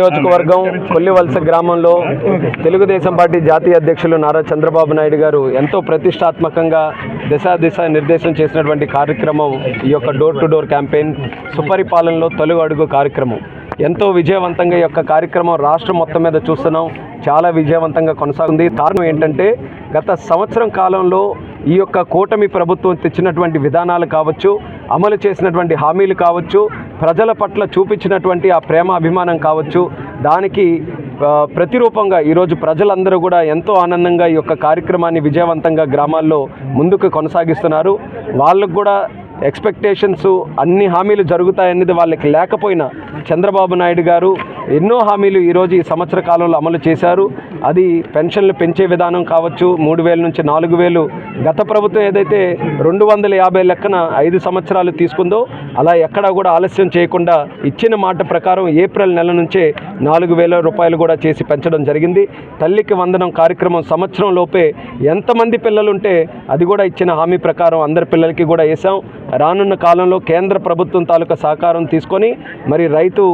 నియోజకవర్గం కొల్లివలస గ్రామంలో తెలుగుదేశం పార్టీ జాతీయ అధ్యక్షులు నారా చంద్రబాబు నాయుడు గారు ఎంతో ప్రతిష్టాత్మకంగా దిశా దిశ నిర్దేశం చేసినటువంటి కార్యక్రమం ఈ యొక్క డోర్ టు డోర్ క్యాంపెయిన్ సుపరిపాలనలో తొలి అడుగు కార్యక్రమం. ఎంతో విజయవంతంగా ఈ యొక్క కార్యక్రమం రాష్ట్రం మొత్తం మీద చూస్తున్నాం. చాలా విజయవంతంగా కొనసాగుంది కారణం ఏంటంటే గత సంవత్సరం కాలంలో ఈ యొక్క కూటమి ప్రభుత్వం తెచ్చినటువంటి విధానాలు కావచ్చు అమలు చేసినటువంటి హామీలు కావచ్చు ప్రజల పట్ల చూపించినటువంటి ఆ ప్రేమ అభిమానం కావచ్చు దానికి ప్రతిరూపంగా ఈరోజు ప్రజలందరూ కూడా ఎంతో ఆనందంగా ఈ యొక్క కార్యక్రమాన్ని విజయవంతంగా గ్రామాల్లో ముందుకు కొనసాగిస్తున్నారు. వాళ్ళకు కూడా ఎక్స్పెక్టేషన్స్ అన్ని హామీలు జరుగుతాయనేది వాళ్ళకి లేకపోయినా చంద్రబాబు నాయుడు గారు ఎన్నో హామీలు ఈరోజు ఈ సంవత్సర కాలంలో అమలు చేశారు. అది పెన్షన్లు పెంచే విధానం కావచ్చు మూడు వేల నుంచి నాలుగు వేలు గత ప్రభుత్వం ఏదైతే రెండు వందల యాభై లెక్కన ఐదు సంవత్సరాలు తీసుకుందో అలా ఎక్కడా కూడా ఆలస్యం చేయకుండా ఇచ్చిన మాట ప్రకారం ఏప్రిల్ నెల నుంచే నాలుగు వేల రూపాయలు కూడా చేసి పెంచడం జరిగింది. తల్లికి వందనం కార్యక్రమం సంవత్సరం లోపే ఎంతమంది పిల్లలు ఉంటే అది కూడా ఇచ్చిన హామీ ప్రకారం అందరి పిల్లలకి కూడా వేసాం రానున్న కాలంలో కేంద్ర ప్రభుత్వం తాలూకా సహకారం తీసుకొని మరి రైతు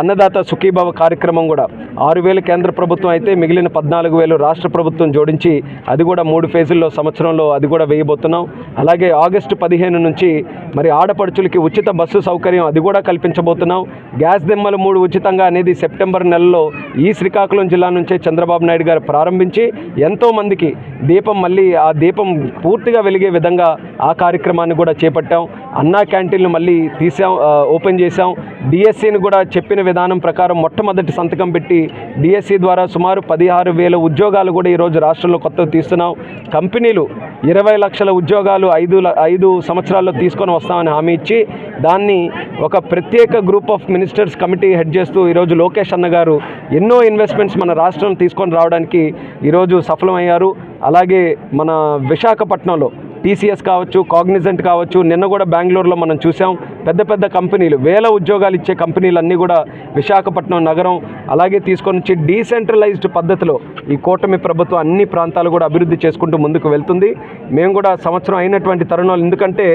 అన్నదాత సుఖీభావ కార్యక్రమం కూడా ఆరు వేలు కేంద్ర ప్రభుత్వం అయితే మిగిలిన పద్నాలుగు వేలు రాష్ట్ర ప్రభుత్వం జోడించి అది కూడా మూడు ఫేజుల్లో సంవత్సరం సంవత్సరంలో అది కూడా వేయబోతున్నాం. అలాగే ఆగస్టు పదిహేను నుంచి మరి ఆడపడుచులకి ఉచిత బస్సు సౌకర్యం అది కూడా కల్పించబోతున్నాం. గ్యాస్ దిమ్మలు మూడు ఉచితంగా అనేది సెప్టెంబర్ నెలలో ఈ శ్రీకాకుళం జిల్లా నుంచే చంద్రబాబు నాయుడు గారు ప్రారంభించి ఎంతోమందికి దీపం మళ్ళీ ఆ దీపం పూర్తిగా వెలిగే విధంగా ఆ కార్యక్రమాన్ని కూడా చేపట్టాం. అన్నా క్యాంటీన్లు మళ్ళీ తీసాం ఓపెన్ చేసాం డిఎస్సిని కూడా చెప్పిన విధానం ప్రకారం మొట్టమొదటి సంతకం పెట్టి డిఎస్సి ద్వారా సుమారు పదిహారు వేల ఉద్యోగాలు కూడా ఈరోజు రాష్ట్రంలో కొత్తగా తీస్తున్నాం. కంపెనీలు ఇరవై లక్షల ఉద్యోగాలు ఐదు ల- ఐదు సంవత్సరాల్లో తీసుకొని వస్తామని హామీ ఇచ్చి దాన్ని ఒక ప్రత్యేక group of ministers committee head చేస్తూ ఈరోజు లోకేష్ అన్న గారు ఎన్నో ఇన్వెస్ట్మెంట్స్ మన రాష్ట్రం తీసుకొని రావడానికి ఈరోజు సఫలమయ్యారు. అలాగే మన విశాఖపట్నంలో టీసీఎస్ కావచ్చు కాగ్నిజెంట్ కావచ్చు నిన్న కూడా బెంగళూరులో మనం చూసాం. పెద్ద పెద్ద కంపెనీలు వేల ఉద్యోగాలు ఇచ్చే కంపెనీలన్నీ కూడా విశాఖపట్నం నగరం అలాగే తీసుకొని వచ్చి డీసెంట్రలైజ్డ్ పద్ధతిలో ఈ కూటమి ప్రభుత్వం అన్ని ప్రాంతాలు కూడా అభివృద్ధి చేసుకుంటూ ముందుకు వెళ్తుంది. మేము కూడా సంవత్సరం అయినటువంటి తరుణాలు ఎందుకంటే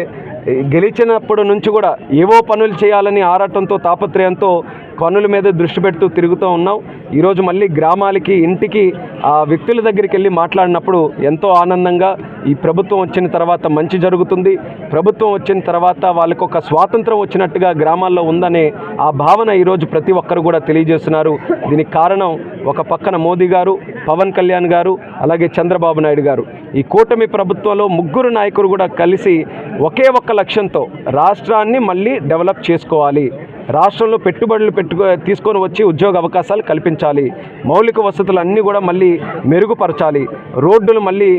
గెలిచినప్పటి నుంచి కూడా ఏవో పనులు చేయాలని ఆరాటంతో తాపత్రయంతో పనుల మీద దృష్టి పెడుతూ తిరుగుతూ ఉన్నాం ఈరోజు మళ్ళీ గ్రామాలకి ఇంటికి ఆ వ్యక్తుల దగ్గరికి వెళ్ళి మాట్లాడినప్పుడు ఎంతో ఆనందంగా ఈ ప్రభుత్వం వచ్చిన తర్వాత మంచి జరుగుతుంది. ప్రభుత్వం వచ్చిన తర్వాత వాళ్ళకు ఒక స్వాతంత్రం వచ్చినట్టుగా గ్రామాల్లో ఉందనే ఆ భావన ఈరోజు ప్రతి ఒక్కరు కూడా తెలియజేస్తున్నారు. దీనికి కారణం ఒక పక్కన మోదీ గారు పవన్ కళ్యాణ్ గారు అలాగే చంద్రబాబు నాయుడు గారు. ఈ కూటమి ప్రభుత్వంలో ముగ్గురు నాయకులు కూడా కలిసి ఒకే ఒక్క లక్ష్యంతో రాష్ట్రాన్ని మళ్ళీ డెవలప్ చేసుకోవాలి. రాష్ట్రంలో పెట్టుబడులు పెట్టుకో తీసుకొని వచ్చి ఉద్యోగ అవకాశాలు కల్పించాలి. మౌలిక వసతులు అన్నీ కూడా మళ్ళీ మెరుగుపరచాలి. రోడ్డులు మళ్ళీ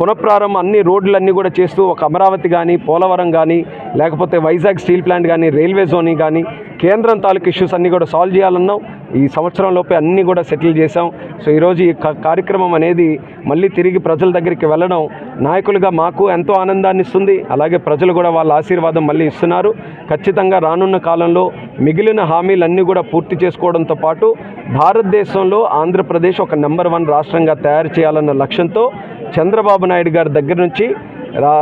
పునఃప్రారంభం అన్ని రోడ్లన్నీ కూడా చేస్తూ ఒక అమరావతి కానీ పోలవరం కానీ లేకపోతే వైజాగ్ స్టీల్ ప్లాంట్ కానీ రైల్వే జోన్ కానీ కేంద్రం తాలూకు ఇష్యూస్ అన్నీ కూడా సాల్వ్ చేయాలన్నాం. ఈ సంవత్సరంలోపే అన్నీ కూడా సెటిల్ చేసాం సో ఈరోజు ఈ కార్యక్రమం అనేది మళ్ళీ తిరిగి ప్రజల దగ్గరికి వెళ్ళడం నాయకులుగా మాకు ఎంతో ఆనందాన్ని ఇస్తుంది. అలాగే ప్రజలు కూడా వాళ్ళ ఆశీర్వాదం మళ్ళీ ఇస్తున్నారు. ఖచ్చితంగా రానున్న కాలంలో మిగిలిన హామీలన్నీ కూడా పూర్తి చేసుకోవడంతో పాటు భారతదేశంలో ఆంధ్రప్రదేశ్ ఒక నెంబర్ వన్ రాష్ట్రంగా తయారు చేయాలన్న లక్ష్యంతో చంద్రబాబు నాయుడు గారి దగ్గర నుంచి రా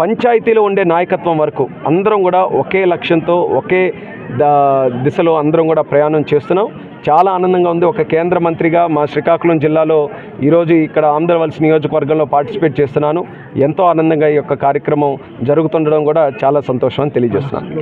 పంచాయతీలో ఉండే నాయకత్వం వరకు అందరం కూడా ఒకే లక్ష్యంతో ఒకే దా- దిశలో అందరం కూడా ప్రయాణం చేస్తున్నాం. చాలా ఆనందంగా ఉంది. ఒక కేంద్ర మంత్రిగా మా శ్రీకాకుళం జిల్లాలో ఈరోజు ఇక్కడ ఆంధ్రవలస నియోజకవర్గంలో పార్టిసిపేట్ చేస్తున్నాను. ఎంతో ఆనందంగా ఈ యొక్క కార్యక్రమం జరుగుతుండడం కూడా చాలా సంతోషం అని తెలియజేస్తున్నాను.